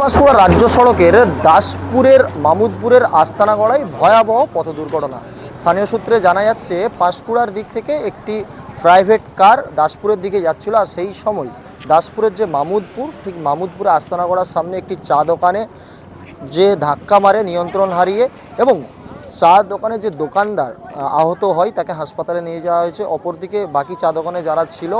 পাঁশকুড়া রাজ্য সড়কের দাসপুরের মামুদপুরের আস্তানাগড়ায় ভয়াবহ পথ দুর্ঘটনা। স্থানীয় সূত্রে জানা যাচ্ছে পাঁশকুড়ার দিক থেকে একটি প্রাইভেট কার দাসপুরের দিকে যাচ্ছিল আর সেই সময় দাসপুরের যে মামুদপুর, ঠিক মামুদপুরে আস্তানাগড়ার সামনে একটি চা দোকানে যে ধাক্কা মারে নিয়ন্ত্রণ হারিয়ে এবং চা দোকানে যে দোকানদার আহত হয় তাকে হাসপাতালে নিয়ে যাওয়া হয়েছে। অপরদিকে বাকি চা দোকানে যারা ছিল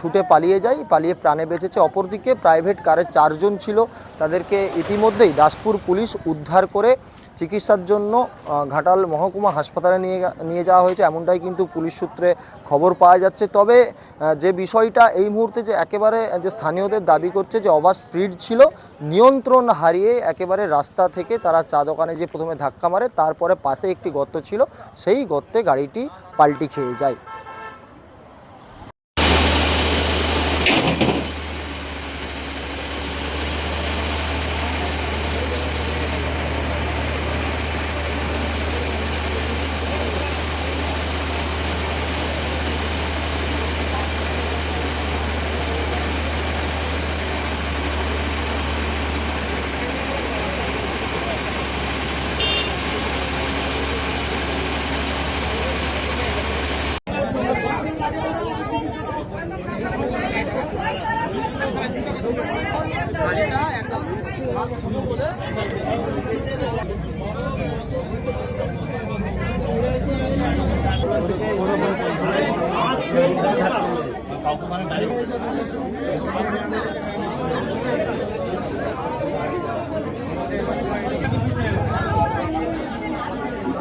ছুটে পালিয়ে যায়, পালিয়ে প্রাণে বেঁচেছে। অপরদিকে প্রাইভেট কারের চারজন ছিল। তাদেরকে ইতিমধ্যেই দাসপুর পুলিশ উদ্ধার করে চিকিৎসার জন্য ঘাটাল মহকুমা হাসপাতালে নিয়ে নিয়ে যাওয়া হয়েছে। এমনটাই কিন্তু পুলিশ সূত্রে খবর পাওয়া যাচ্ছে। তবে যে বিষয়টা এই মুহূর্তে যে একেবারে, যে স্থানীয়দের দাবি করছে যে ওভার স্পিড ছিল, নিয়ন্ত্রণ হারিয়ে একেবারে রাস্তা থেকে তারা চা দোকানে যে প্রথমে ধাক্কা মারে, তারপরে পাশে একটি গর্ত ছিল, সেই গর্তে গাড়িটি পাল্টি খেয়ে যায়।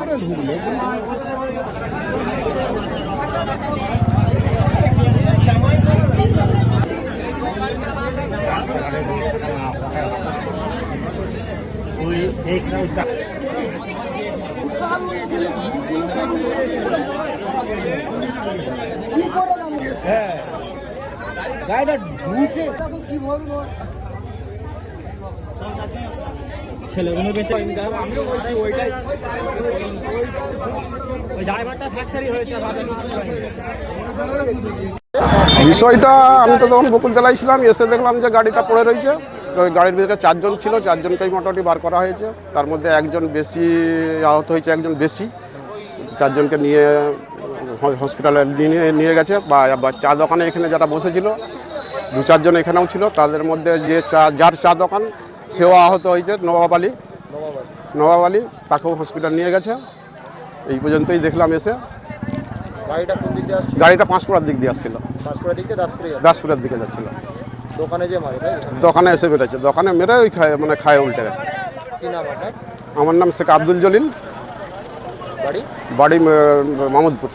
ছেলেগুলো বেঁচে ওই হয়নি। বিষয়টা আমি তো তখন বকুলতলায় ছিলাম এসে দেখলাম যে গাড়িটা পড়ে রয়েছে গাড়ির ভিতরে চারজন ছিল চারজনকেই মোটামুটি বার করা হয়েছে। তার মধ্যে একজন বেশি আহত হয়েছে একজন বেশি। চারজনকে নিয়ে হসপিটালে নিয়ে নিয়ে গেছে বা চা দোকানে এখানে যারা বসেছিল দু চারজন এখানেও ছিল। তাদের মধ্যে যে চা যার চা দোকান সেও আহত হয়েছে নবাব আলী। নবাব আলী তাকেও হসপিটাল নিয়ে গেছে। এই পর্যন্তই দেখলাম এসে। গাড়িটা কোন দিক দিয়ে গাড়িটা পাঁশকুড়ার দিক দিয়ে আসছিল। দাসপুরের দিকে যাচ্ছিল। দোকানে যে মারে দোকানে এসে বেরোচ্ছে দোকানে মেরে ওই খায় মানে খায় উল্টে গেছে। কি নাম আপনার? আমার নাম শেখ আব্দুল জলিল। বাড়ি? বাড়ি মামুদপুর।